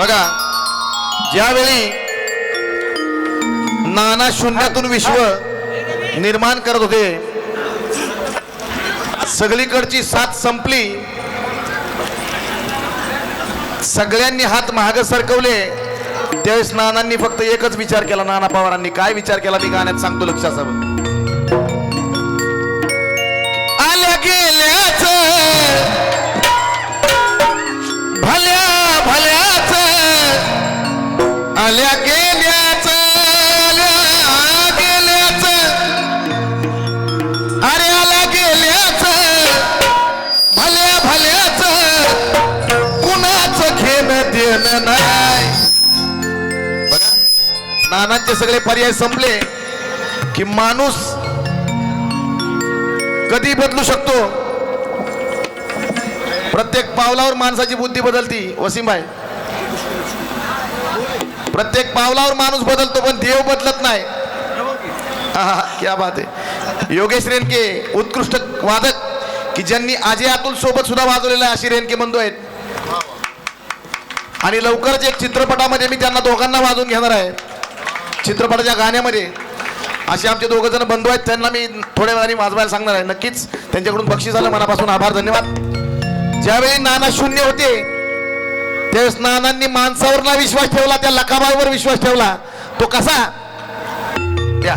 बघा ज्यावेळी नाना शून्यातून विश्व निर्माण करत होते सगळीकडची साथ संपली सगळ्यांनी हात महाग सरकवले त्यावेळेस नानांनी फक्त एकच विचार केला नाना पवारांनी. काय विचार केला मी गाण्यात सांगतो लक्षात नाही बघा नानांचे सगळे पर्याय संपले की माणूस कधी बदलू शकतो? प्रत्येक पावलावर माणसाची बुद्धी बदलती वसीमभाई. प्रत्येक पावलावर माणूस बदलतो पण देव बदलत नाही. हा, हा, क्या बात आहे. योगेश रेणके उत्कृष्ट वादक की ज्यांनी आजी अतुल सोबत सुद्धा वाजवलेलं अशी रेणके बंधू आहेत. आणि लवकरच एक चित्रपटामध्ये मी त्यांना दोघांना वाजवून घेणार आहे. चित्रपटाच्या गाण्यामध्ये. असे आमचे दोघं जण बंधू आहेत त्यांना मी थोड्या वेळाने वाजवायला सांगणार आहे. नक्कीच त्यांच्याकडून बक्षीस झालं मनापासून आभार धन्यवाद. ज्यावेळी नाना शून्य होते त्यावेळेस नानांनी माणसावर ना विश्वास ठेवला त्या लकाबाईवर विश्वास ठेवला. तो कसा? द्या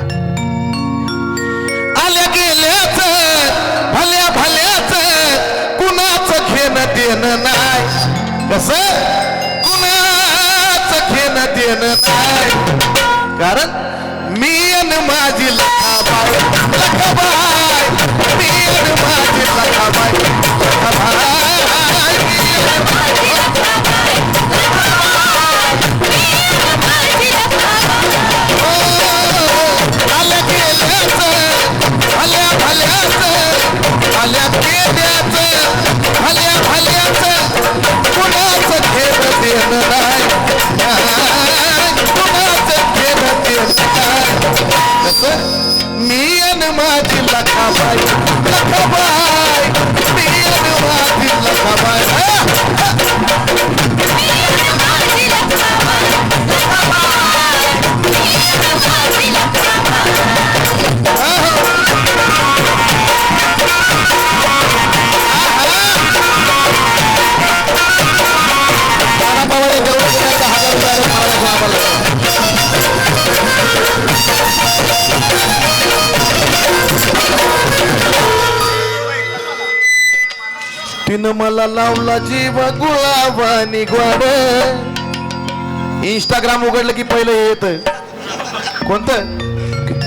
आल्या गेल्याच भल्या भल्याच कुणाच घेणं देणं नाही. कस? घेणं देणं नाही कारण मी अन माझी लखाबाई लखाबाई तिनं मला लावला जीव गुलाबानी ग्वाड इंस्टाग्राम उघडलं की पहिलं येत. कोणतं?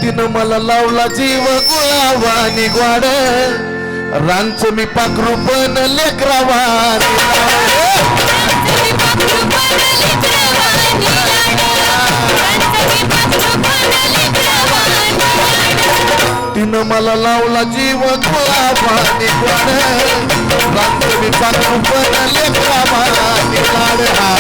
तिनं मला लावला जीव गुलाबानी ग्वाड रांच मी पाखरू पण लेकरावानी तिनं मला लावला जीव गुलाबानी रांच मी पाखरू पण लेकरावानी लाड. हा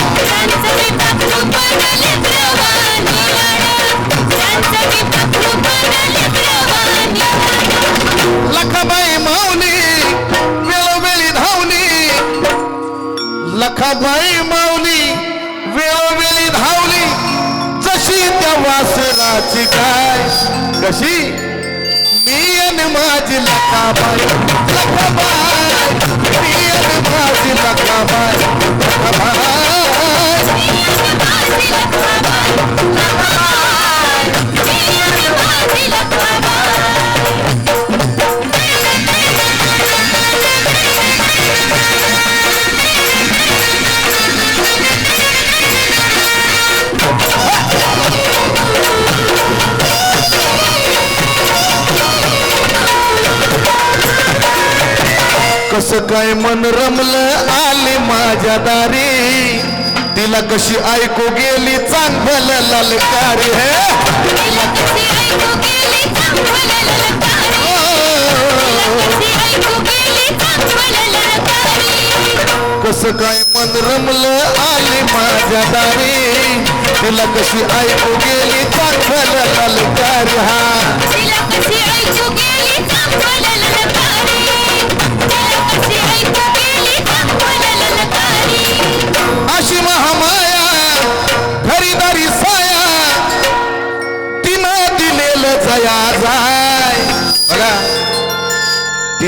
लखाबाई माऊली वेळोवेळी धावली. लखाबाई माऊली वेळोवेळी धावली. जशी त्या वासराची गाय कशी मी आणि माझी लखाबाई लखाबाई मी आणि माझी लखाबाई कसं काय मन रमलं आली माझ्या दारी? तिला कशी ऐकू गेली? चांगलं ललकारी हे? कसं काय मन रमलं आली माझ्या दारी? तिला कशी ऐकू गेली? चांगलं ललकारी हा?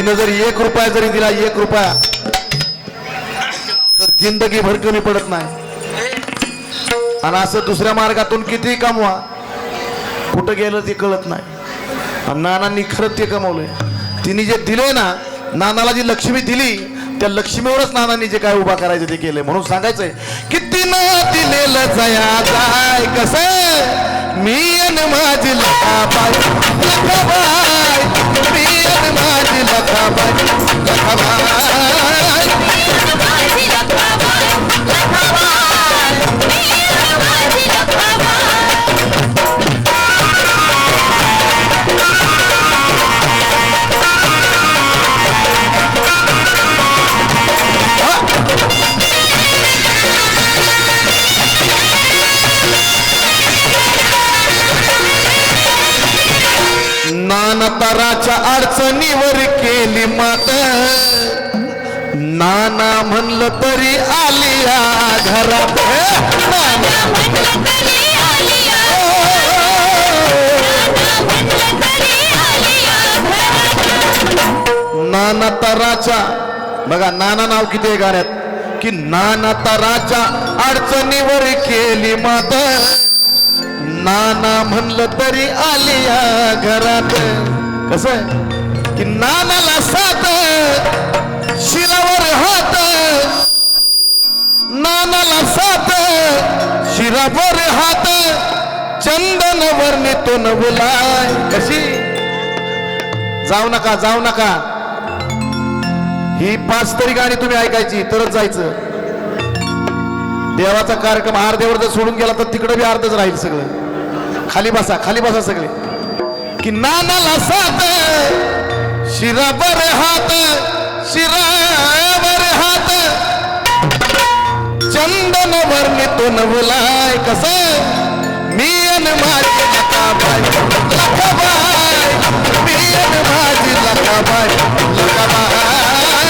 तिनं जर एक रुपया जरी दिला एक रुपया तर जिंदगी भर कमी पडत नाही. आणि असं दुसऱ्या मार्गातून किती कमवा कुठं गेलं ते कळत नाही. आणि नानांनी खरंच ते कमवलंय. तिने जे दिले ना नानाला जी लक्ष्मी दिली त्या लक्ष्मीवरच नानांनी जे काय उभा करायचं ते केलंय. म्हणून सांगायचंय की तिनं दिलेलं जया जाय कसं? मी माझी लका बाय नानतराच्या अडचणीवर केली मात. नाना म्हणलं तरी आली घरात. नाना. तराच्या बघा नाना नाव किती आहे गाण्यात? की नाना तराच्या अडचणीवर केली मात. नाना म्हणलं तरी आली घरात. कस की नानाला साथ शिरावर हात नानाला साथ शिरावर हात चंदन वर्णी तो नवलाय कशी? जाऊ नका जाऊ नका. ही पाच तरी गाणी तुम्ही ऐकायची तरच जायचं. देवाचा कार्यक्रम अर्ध्यावर जर सोडून गेला तर तिकडे बी अर्धच राहील सगळं. खाली बसा खाली बसा सगळे. की शिरा बर हाथ शिरा बर हाथ चंदन वर्णी तो नवलाय कस मी अन माझी लकाबाई लकाबाई मी अन माझी लकाबाई लकाबाई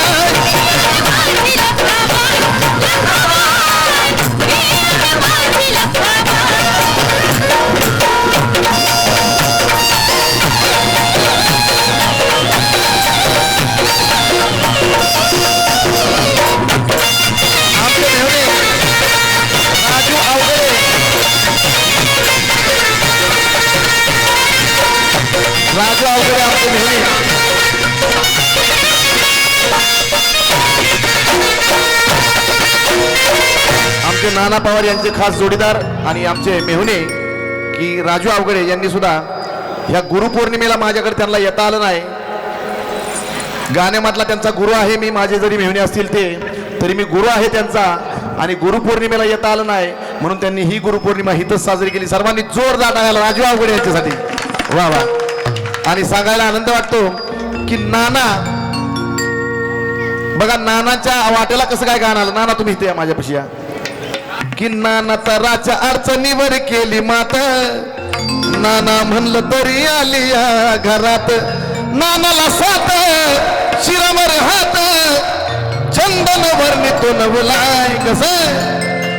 राजू आमचे नेहमी आमचे नाना पवार यांचे खास जोडीदार आणि आमचे मेहुणे की राजू आवगडे यांनी सुद्धा ह्या गुरुपौर्णिमेला माझ्याकडे त्यांना येता आलं नाही. गाण्यामधला त्यांचा गुरु आहे मी माझे जरी मेहुणे असतील ते तरी मी गुरु आहे त्यांचा आणि गुरुपौर्णिमेला येता आलं नाही. म्हणून त्यांनी ही गुरुपौर्णिमा हिथंच साजरी केली. सर्वांनी जोरदार टाळायला राजू आवगडे यांच्यासाठी. वा वा. आणि सांगायला आनंद वाटतो की नाना बघा नानाच्या वाट्याला कसं काय गाणं आलं? नाना तुम्ही इथे या माझ्यापाशी या. की नाना तराच्या अडचणीवर केली मात. नाना म्हणलं तरी आली या घरात. नानाला सात शिरावर हात. चंदन वरणी तो नवलाय कस?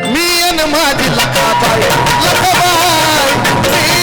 मी माझी लखाबाई लखाबाई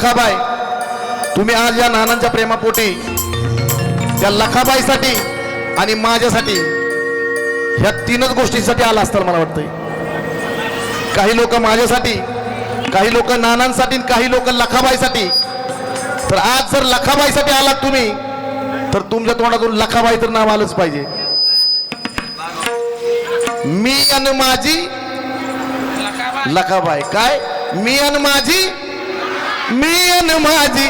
लखाबाई तुम्ही आज या नानांच्या प्रेमापोटी त्या लखाबाईसाठी आणि माझ्यासाठी ह्या तीनच गोष्टींसाठी आला असताना मला वाटतंय. काही लोक माझ्यासाठी काही लोक नानांसाठी आणि काही लोक लखाबाईसाठी. तर आज जर लखाबाईसाठी आलात तुम्ही तर तुमच्या तोंडातून लखाबाई तर नाव आलंच पाहिजे. मी आणि माझी लखाबाई. काय? मी आणि माझी मी अन माझी.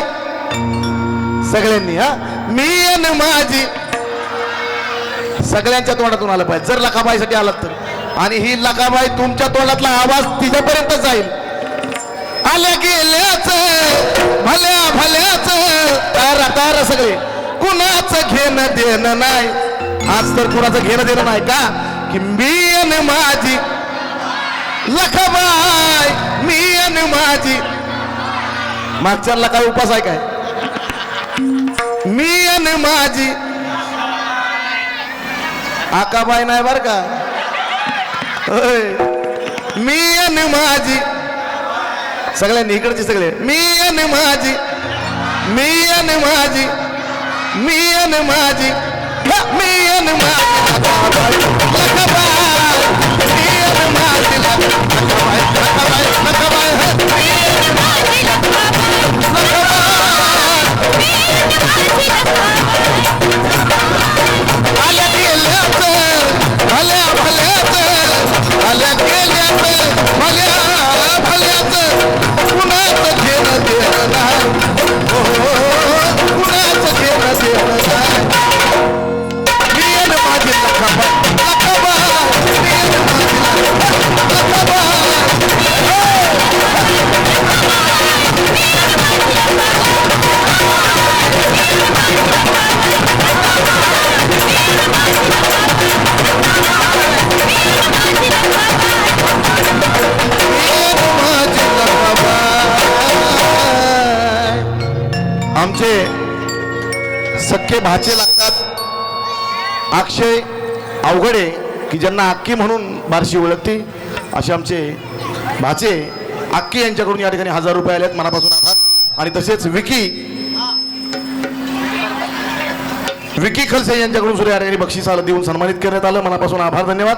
सगळ्यांनी हा? मी अन माझी. सगळ्यांच्या तोंडातून आलं पाहिजे. जर लखाबाईसाठी आलात तर. आणि ही लखाबाई तुमच्या तोंडातला आवाज तिच्यापर्यंत जाईल. आल्या गेल्याच भल्या भल्याच तारा तारा सगळे. कुणाच घेणं देणं नाही. आज तर कुणाचं घेणं देणं नाही का? की मी अन माझी. लखबाय मी अन माझी. मागच्याला काय उपास आहे काय मी आणि माझी आकाबाई नाही बर का होय मी आणि माझी सगळ्यांनी इकडचे सगळे मी आणि माझी मी आणि माझी मी आणि माझी हा, मी आणि माझी सख्खे भाचे लागतात. अक्षय अवघडे की ज्यांना अक्की म्हणून बारशी ओळखते असे आमचे भाचे अक्की यांच्याकडून या ठिकाणी हजार रुपये आले आहेत मनापासून आभार. आणि तसेच विकी विकी खलसे यांच्याकडून सुद्धा या ठिकाणी बक्षिसाला देऊन सन्मानित करण्यात आलं. मनापासून आभार धन्यवाद.